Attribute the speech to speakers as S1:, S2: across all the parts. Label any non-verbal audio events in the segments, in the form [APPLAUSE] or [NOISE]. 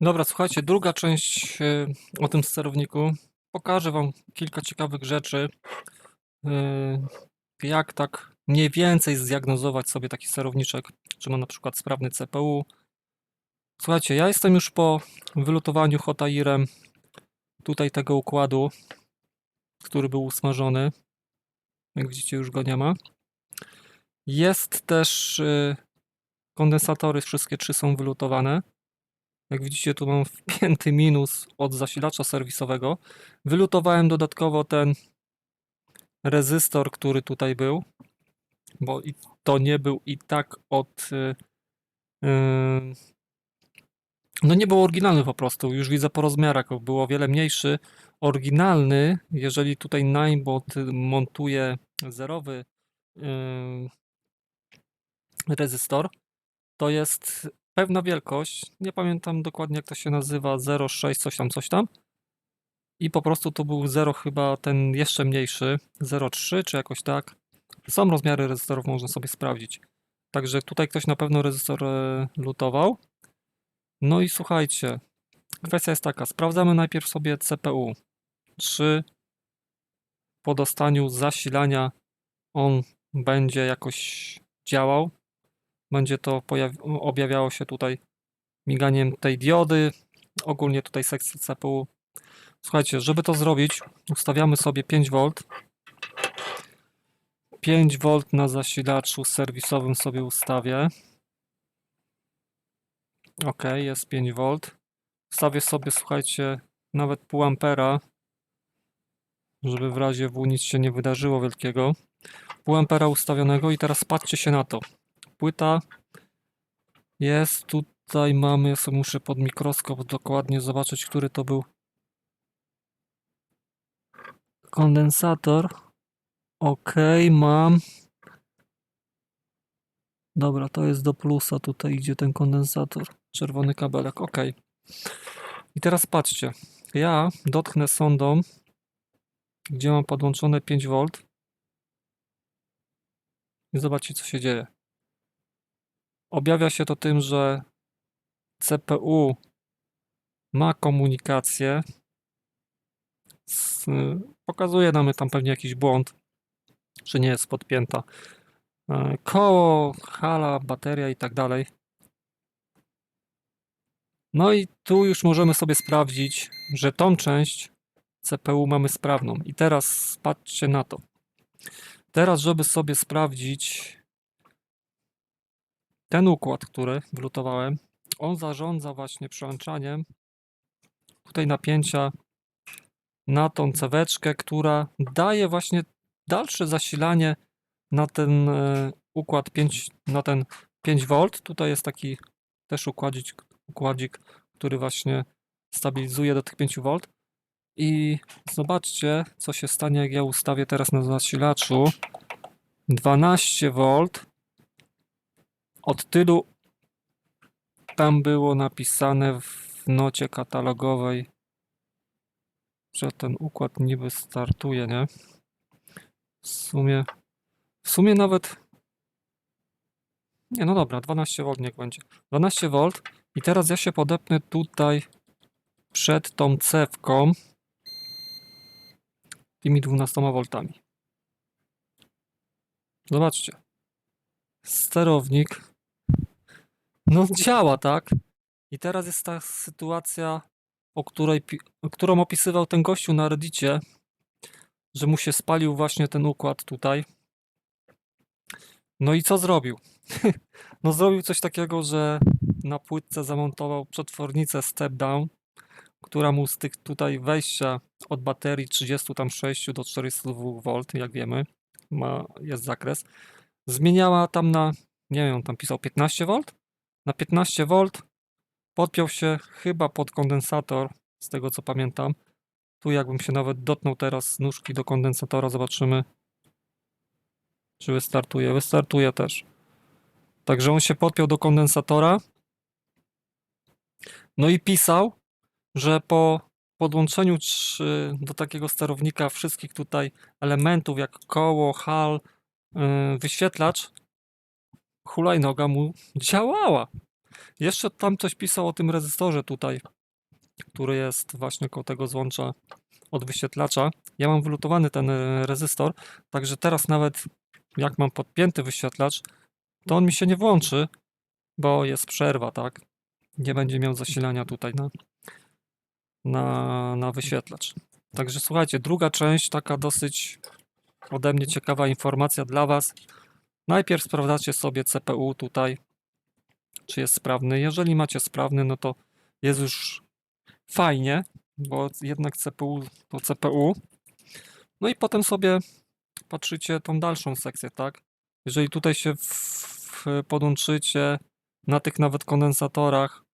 S1: Dobra, słuchajcie, druga część y, o tym sterowniku. Pokażę Wam kilka ciekawych rzeczy. y, Jak tak mniej więcej zdiagnozować sobie taki sterowniczek, czy ma na przykład sprawny CPU. Słuchajcie, ja jestem już po wylutowaniu Hotairem tutaj tego układu, który był usmażony. Jak widzicie, już go nie ma. Jest też y, kondensatory, wszystkie trzy są wylutowane. Jak widzicie, tu mam wpięty minus od zasilacza serwisowego. Wylutowałem dodatkowo ten rezystor, który tutaj był, bo to nie był i tak od. y, y, No nie był oryginalny po prostu. Już widzę po rozmiarach, był o wiele mniejszy. Oryginalny, jeżeli tutaj Ninebot montuje zerowy y, rezystor, to jest pewna wielkość, nie pamiętam dokładnie jak to się nazywa, 0,6 coś tam, coś tam. I po prostu to był 0 chyba ten jeszcze mniejszy, 0,3 czy jakoś tak. Są rozmiary rezystorów, można sobie sprawdzić. Także tutaj ktoś na pewno rezystor e, lutował. No i słuchajcie, kwestia jest taka, sprawdzamy najpierw sobie CPU. Czy po dostaniu zasilania on będzie jakoś działał, będzie to objawiało się tutaj miganiem tej diody, ogólnie tutaj sekcji CPU. Słuchajcie, żeby to zrobić, ustawiamy sobie 5V. 5V na zasilaczu serwisowym sobie ustawię. Ok, jest 5V. Wstawię sobie, słuchajcie, nawet pół ampera, żeby w razie W nic się nie wydarzyło wielkiego. Pół ampera ustawionego i teraz patrzcie się na to. Płyta jest tutaj, mamy, ja sobie muszę pod mikroskop dokładnie zobaczyć, który to był kondensator. Ok, mam. Dobra, to jest do plusa, tutaj idzie ten kondensator. Czerwony kabelek, ok. I teraz patrzcie, ja dotknę sondą, gdzie mam podłączone 5V i zobaczcie, co się dzieje. Objawia się to tym, że CPU ma komunikację. Z, pokazuje nam tam pewnie jakiś błąd, że nie jest podpięta. E, Koło, hala, bateria i tak dalej. No i tu już możemy sobie sprawdzić, że tą część CPU mamy sprawną. I teraz patrzcie na to. Teraz, żeby sobie sprawdzić ten układ, który wlutowałem, on zarządza właśnie przełączaniem tutaj napięcia na tą ceweczkę, która daje właśnie dalsze zasilanie na ten e, układ 5, na ten 5V. Tutaj jest taki też układzik, układzik, który właśnie stabilizuje do tych 5V. I zobaczcie, co się stanie, jak ja ustawię teraz na zasilaczu 12V. Od tylu tam było napisane w nocie katalogowej, że ten układ niby startuje, nie? W sumie, w sumie nawet, nie no dobra, 12V niech będzie. 12V i teraz ja się podepnę tutaj przed tą cewką tymi 12V. Zobaczcie. Sterownik no działa, tak? I teraz jest ta sytuacja, o której, którą opisywał ten gościu na Reddicie, że mu się spalił właśnie ten układ tutaj. No i co zrobił? [LAUGHS] No zrobił coś takiego, że na płytce zamontował przetwornicę step down, która mu z tych tutaj wejścia od baterii 36 do 42V, jak wiemy, ma, jest zakres, zmieniała tam na, nie wiem, tam pisał 15V, na 15V podpiął się chyba pod kondensator, z tego co pamiętam. Tu jakbym się nawet dotknął teraz nóżki do kondensatora, zobaczymy czy wystartuje. Wystartuje też. Także on się podpiął do kondensatora. No i pisał, że po podłączeniu do takiego sterownika wszystkich tutaj elementów, jak koło, hal, yy, wyświetlacz, hulajnoga mu działała. Jeszcze tam coś pisał o tym rezystorze tutaj, który jest właśnie koło tego złącza od wyświetlacza. Ja mam wylutowany ten e, rezystor, także teraz nawet jak mam podpięty wyświetlacz, to on mi się nie włączy, bo jest przerwa, tak? Nie będzie miał zasilania tutaj na, na, na wyświetlacz. Także słuchajcie, druga część, taka dosyć ode mnie ciekawa informacja dla Was. Najpierw sprawdzacie sobie CPU tutaj, czy jest sprawny. Jeżeli macie sprawny, no to jest już fajnie, bo jednak CPU to CPU. No i potem sobie patrzycie tą dalszą sekcję, tak? Jeżeli tutaj się w, w, podłączycie na tych nawet kondensatorach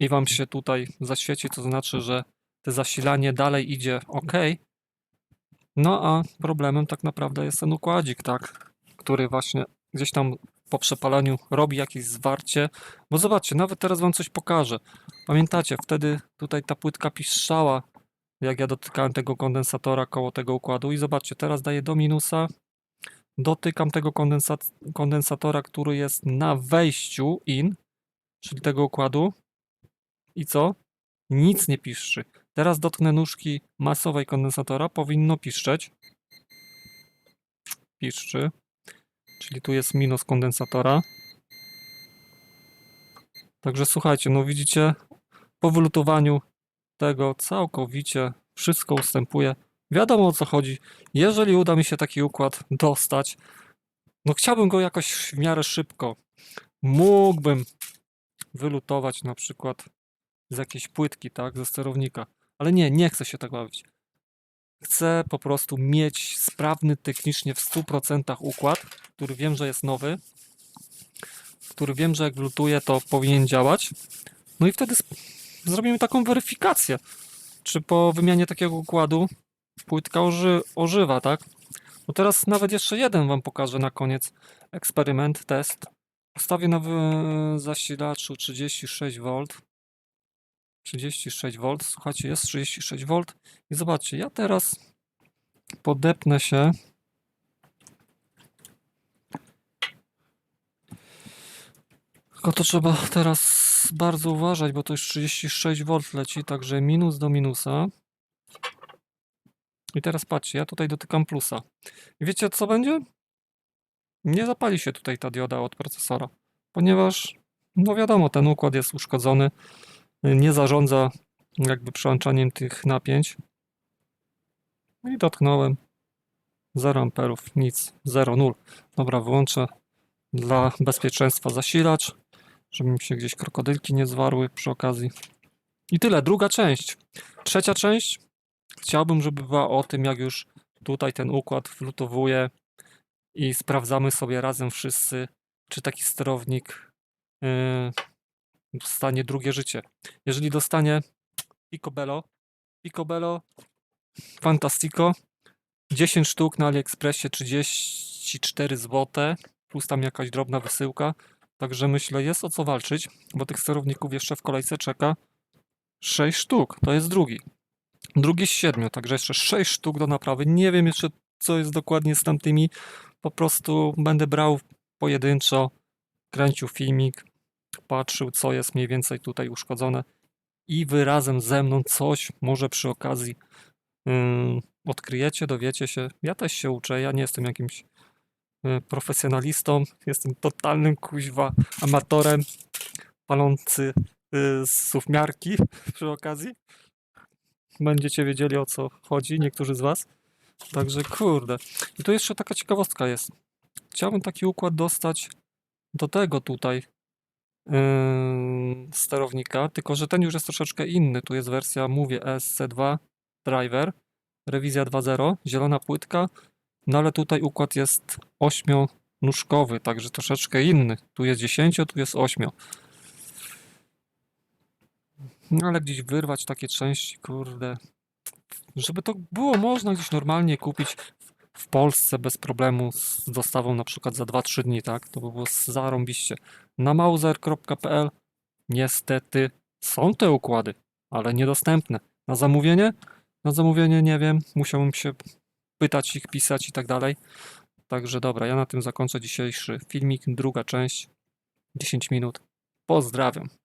S1: i Wam się tutaj zaświeci, to znaczy, że te zasilanie dalej idzie ok. No a problemem tak naprawdę jest ten układzik, tak? Który właśnie gdzieś tam po przepalaniu robi jakieś zwarcie. Bo zobaczcie, nawet teraz Wam coś pokażę. Pamiętacie, wtedy tutaj ta płytka piszczała, jak ja dotykałem tego kondensatora koło tego układu i zobaczcie, teraz daję do minusa, dotykam tego kondensat kondensatora, który jest na wejściu in, czyli tego układu i co? Nic nie piszczy. Teraz dotknę nóżki masowej kondensatora, powinno piszczeć. Piszczy. Czyli tu jest minus kondensatora. Także słuchajcie, no widzicie, po wylutowaniu tego całkowicie wszystko ustępuje. Wiadomo o co chodzi. Jeżeli uda mi się taki układ dostać, no chciałbym go jakoś w miarę szybko. Mógłbym wylutować na przykład z jakiejś płytki, tak, ze sterownika. Ale nie, nie chcę się tak bawić. Chcę po prostu mieć sprawny technicznie w 100% układ, który wiem, że jest nowy, który wiem, że jak lutuję, to powinien działać. No i wtedy zrobimy taką weryfikację, czy po wymianie takiego układu płytka oży ożywa, tak? No teraz nawet jeszcze jeden Wam pokażę na koniec. Eksperyment, test. Ustawię na zasilaczu 36V. 36V, słuchajcie, jest 36V i zobaczcie, ja teraz podepnę się tylko to trzeba teraz bardzo uważać, bo to już 36V leci, także minus do minusa i teraz patrzcie, ja tutaj dotykam plusa i wiecie co będzie? Nie zapali się tutaj ta dioda od procesora, ponieważ no wiadomo, ten układ jest uszkodzony nie zarządza jakby przełączaniem tych napięć. I dotknąłem 0 amperów, nic, 0, 0. Dobra, wyłączę dla bezpieczeństwa zasilacz, żeby mi się gdzieś krokodylki nie zwarły przy okazji. I tyle, druga część. Trzecia część chciałbym, żeby była o tym, jak już tutaj ten układ wlutowuje i sprawdzamy sobie razem wszyscy, czy taki sterownik yy, dostanie drugie życie. Jeżeli dostanie Picobello, Picobello Fantastico, 10 sztuk na AliExpressie 34 zł, plus tam jakaś drobna wysyłka. Także myślę, jest o co walczyć, bo tych sterowników jeszcze w kolejce czeka 6 sztuk. To jest drugi. Drugi z 7, także jeszcze 6 sztuk do naprawy. Nie wiem jeszcze, co jest dokładnie z tamtymi. Po prostu będę brał pojedynczo, kręcił filmik, patrzył, co jest mniej więcej tutaj uszkodzone i wy razem ze mną coś może przy okazji ym, odkryjecie, dowiecie się. Ja też się uczę, ja nie jestem jakimś profesjonalistą, jestem totalnym kuźwa amatorem palący y, z sufmiarki [LAUGHS] przy okazji. Będziecie wiedzieli o co chodzi, niektórzy z was. Także kurde. I tu jeszcze taka ciekawostka jest. Chciałbym taki układ dostać do tego tutaj, yy, sterownika, tylko że ten już jest troszeczkę inny. Tu jest wersja, mówię, ESC2 driver, rewizja 2.0, zielona płytka, no ale tutaj układ jest ośmionóżkowy, także troszeczkę inny. Tu jest 10, tu jest 8. No ale gdzieś wyrwać takie części, kurde. Żeby to było można gdzieś normalnie kupić w Polsce bez problemu z dostawą na przykład za 2-3 dni, tak? To by było zarąbiście. Na mauser.pl niestety są te układy, ale niedostępne. Na zamówienie? Na zamówienie nie wiem, musiałbym się pytać ich, pisać i tak dalej. Także dobra, ja na tym zakończę dzisiejszy filmik, druga część, 10 minut. Pozdrawiam.